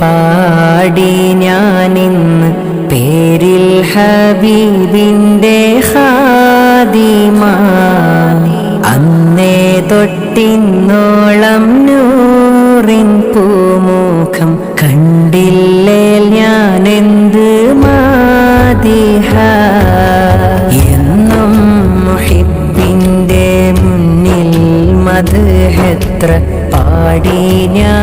പാടി ഞാനിന്ന് പേരിൽ ഹബീബിന്റെ ഹാദിമ അന്നേ തൊട്ടിന്നോളം നൂറിൻ പൂമുഖം കണ്ടില്ലേ ഞാനെന്ത് മാതിഹ. എന്നും മുഹിബിന്റെ മുന്നിൽ മധുഹെത്ര പാടി ഞാൻ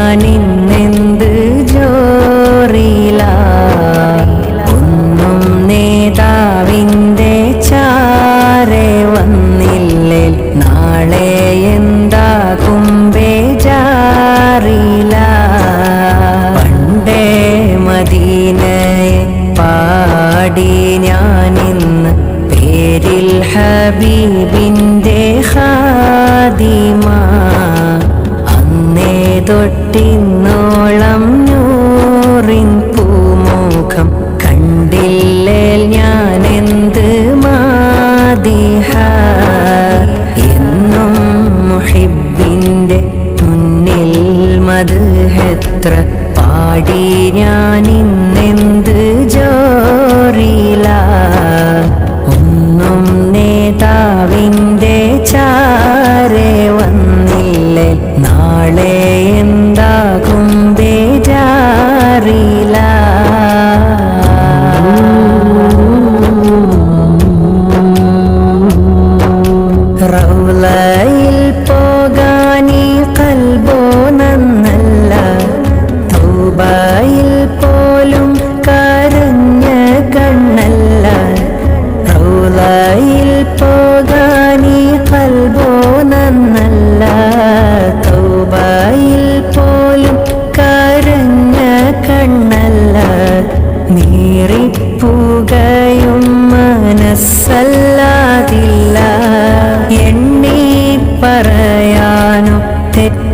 ഞാൻ നീറിപ്പുകയും മനസ്സല്ലാതില്ല. എണ്ണി പറയാനും തെറ്റ്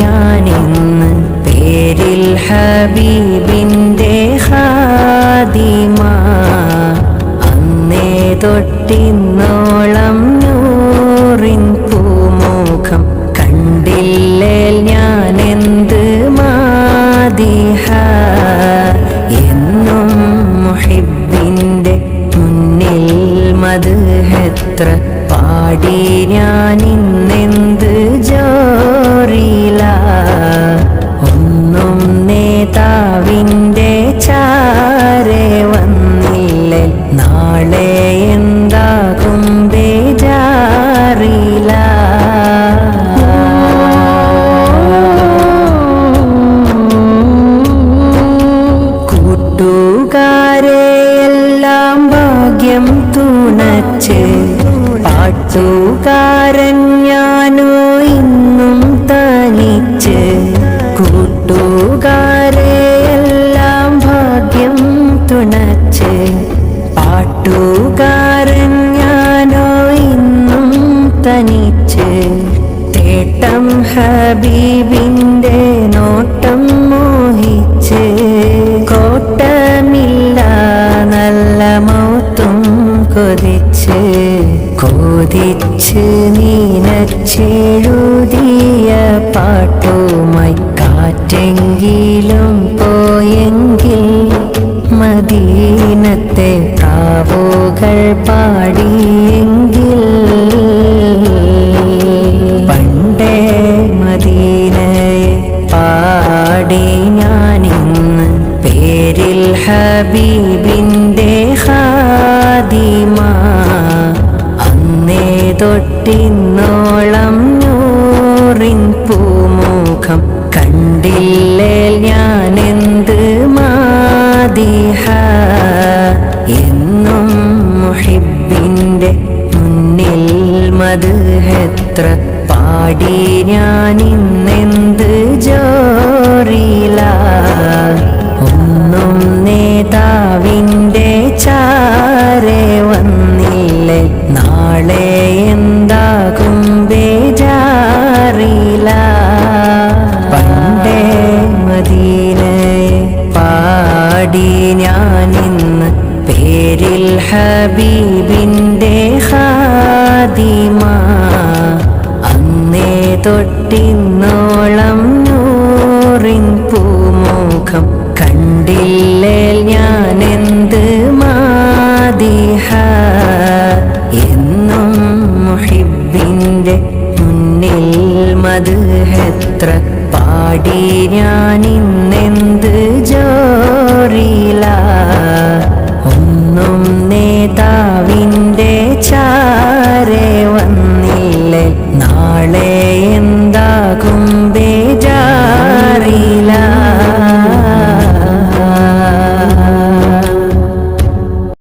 ഞാനിന്ന് പേരിൽ ഹബീബിന്റെ ഹാദിമ അന്നേ തൊട്ടിന്നോളം നൂറിൻ പൂമുഖം കണ്ടില്ലേ ഞാനെന്ത് മാദിഹ. എന്നും മുഹിബിന്റെ മുന്നിൽ മധുഹെത്ര പാടി ഞാനിന്നെന്ത് ജ ൂകാരൻ ഞാനോ 情。തിന്നോളം നൂറിൻ പൂമുഖം കണ്ടില്ലേ ഞാനെന്ത് മാതിഹ? എന്നും മുഹിബിന്റെ മുന്നിൽ മത് എത്ര പാടി ഞാനിന്നേ ഹബീബിന്റെ ഹാദിമ അന്നേ തൊട്ടിന്നോളം നൂറിൻ പൂമുഖം കണ്ടില്ലേ ഞാൻ എന്ത് മാതിഹ എന്നും മുഹിബിന്റെ മുന്നിൽ മധുഹെത്ര പാടി ഞാൻ ഇന്നെന്ത് ഒന്നും നേതാവിന്റെ ചാരെ വന്നില്ലേ? നാളെ